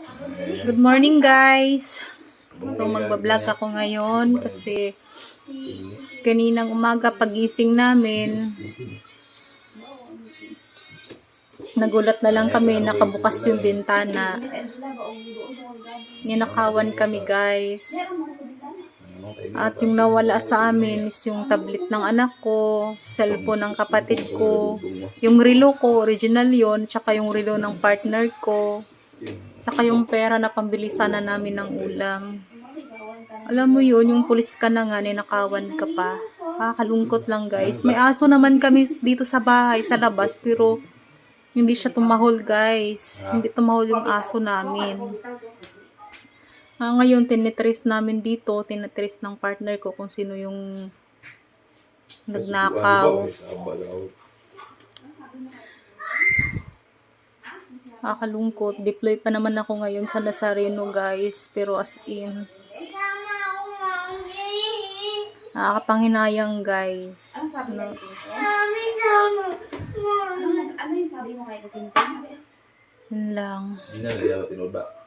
Good morning guys. So magbablog ako ngayon kasi kaninang umaga pagising namin nagulat na lang kami nakabukas yung bintana. Ninakawan kami guys. At yung nawala sa amin is yung tablet ng anak ko, cellphone ng kapatid ko, yung relo ko, original yon tsaka yung relo ng partner ko, tsaka yung pera na pambili sana namin ng ulam. Alam mo yun, yung pulis ka na nga, ninakawan ka pa. Kakalungkot lang guys. May aso naman kami dito sa bahay, sa labas, pero hindi siya tumahol guys. Hindi tumahol yung aso namin. Ah, ngayon, tinitrace namin dito, tinitrace ng partner ko kung sino yung nagnakaw. Nakakalungkot. Deploy pa naman ako ngayon sa Nazareno, guys. Pero as in, nakakapanghinayang, guys. Ano, Ano yung sabi mo kay Kutintin? yun lang. Hindi na nila tinoba.